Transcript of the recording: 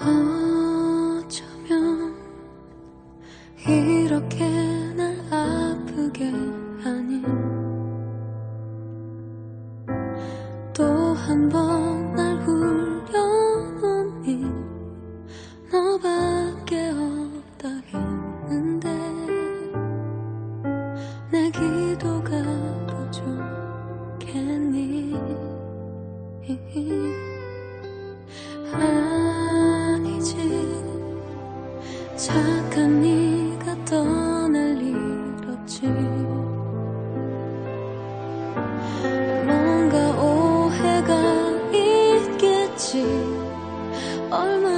어쩌면 이렇게 날 아프게 하니? 또 한 번 날 울려놓니 너밖에 없다 했는데? 내 기도가 부족했니? 아 난 네가 떠날 일 없지. 뭔가 오해가 있겠지. 얼마